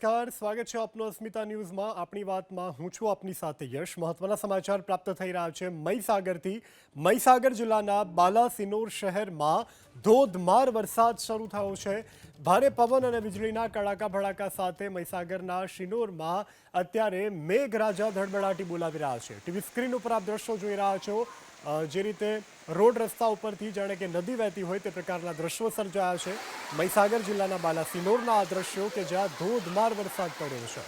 નમસ્કાર, સ્વાગત છે આપનું અસ્મિતા ન્યૂઝમાં. આપણી વાતમાં હું છું આપની સાથે યશ. મહત્વના સમાચાર પ્રાપ્ત થઈ રહ્યા છે મહીસાગરથી. મહીસાગર જિલ્લાના બાલાસિનોર શહેરમાં ધોધમાર વરસાદ શરૂ થયો છે. ભારે પવન અને વીજળીના કડાકા ભડાકા સાથે મહીસાગરના શિનોરમાં અત્યારે મેઘરાજા ધડબડાટી બોલાવી રહ્યા છે. ટીવી સ્ક્રીન ઉપર આપ દ્રશ્યો જોઈ રહ્યા છો. જે રીતે રોડ રસ્તા ઉપરથી જાણે કે નદી વહેતી હોય તે પ્રકારના દ્રશ્યો સર્જાયા છે. મહીસાગર જિલ્લાના બાલાસિનોરના આ દ્રશ્યો કે જ્યાં ધોધમાર વરસાદ પડ્યો છે.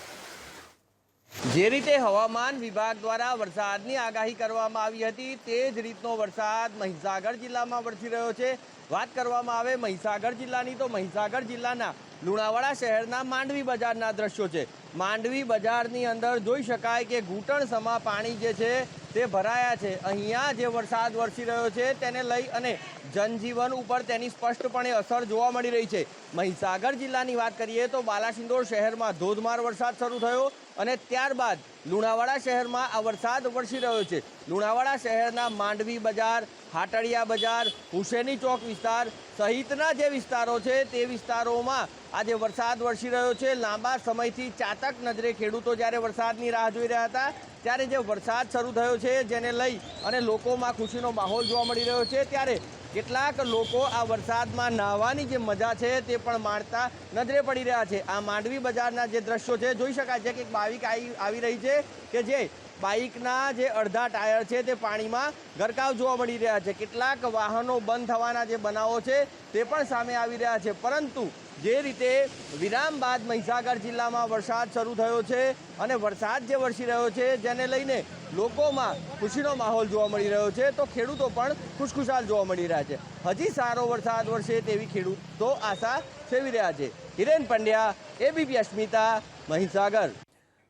જે રીતે હવામાન વિભાગ દ્વારા વરસાદની આગાહી કરવામાં આવી હતી, તે જ રીતનો વરસાદ મહીસાગર જિલ્લામાં વરસી રહ્યો છે. વાત કરવામાં આવે મહીસાગર જિલ્લાની, તો મહીસાગર જિલ્લાના લુણાવાડા શહેરના માંડવી બજારના દ્રશ્યો છે. માંડવી બજારની અંદર જોઈ શકાય કે ઘૂંટણ સમા પાણી જે છે તે ભરાયા છે. અહીંયા જે વરસાદ વરસી રહ્યો છે તેને લઈ અને જનજીવન ઉપર તેની સ્પષ્ટપણે અસર જોવા મળી રહી છે. મહીસાગર જિલ્લાની વાત કરીએ તો બાલાસિંદોર શહેરમાં ધોધમાર વરસાદ શરૂ થયો અને ત્યારબાદ લુણાવાડા શહેરમાં આ વરસાદ વરસી રહ્યો છે. લુણાવાડા શહેરના માંડવી બજાર, હાટડિયા બજાર, હુસેની ચોક વિસ્તાર સહિતના જે વિસ્તારો છે તે વિસ્તારોમાં આજે વરસાદ વરસી રહ્યો છે. લાંબા સમયથી ચાતક નજરે ખેડૂતો જ્યારે વરસાદની રાહ જોઈ રહ્યા હતા, ત્યારે જે વરસાદ શરૂ થયો છે જેને લઈ અને લોકોમાં ખુશીનો માહોલ જોવા મળી રહ્યો છે, ત્યારે કેટલાક લોકો આ વરસાદમાં નાહવાની જે મજા છે તે પણ માણતા નજરે પડી રહ્યા છે. આ માંડવી બજારના જે દ્રશ્યો છે, જોઈ શકાય છે કે એક આવી આવી રહી છે કે જે બાઇકના જે અડધા ટાયર છે તે પાણીમાં ગરકાવ જોવા મળી રહ્યા છે. કેટલાક વાહનો બંધ થવાના જે બનાવો છે તે પણ સામે આવી રહ્યા છે. પરંતુ જે રીતે વિરામ બાદ મહીસાગર જિલ્લામાં વરસાદ શરૂ થયો છે અને વરસાદ જે વરસી રહ્યો છે જેને લઈને લોકોમાં ખુશીનો માહોલ જોવા મળી રહ્યો છે, તો ખેડૂતો પણ ખુશખુશાલ જોવા મળી રહ્યા છે. હજી સારો વરસાદ વરસે તેવી ખેડૂતો આશા સેવી રહ્યા છે. હિરેન પંડ્યા, એબીપી અસ્મિતા, મહીસાગર.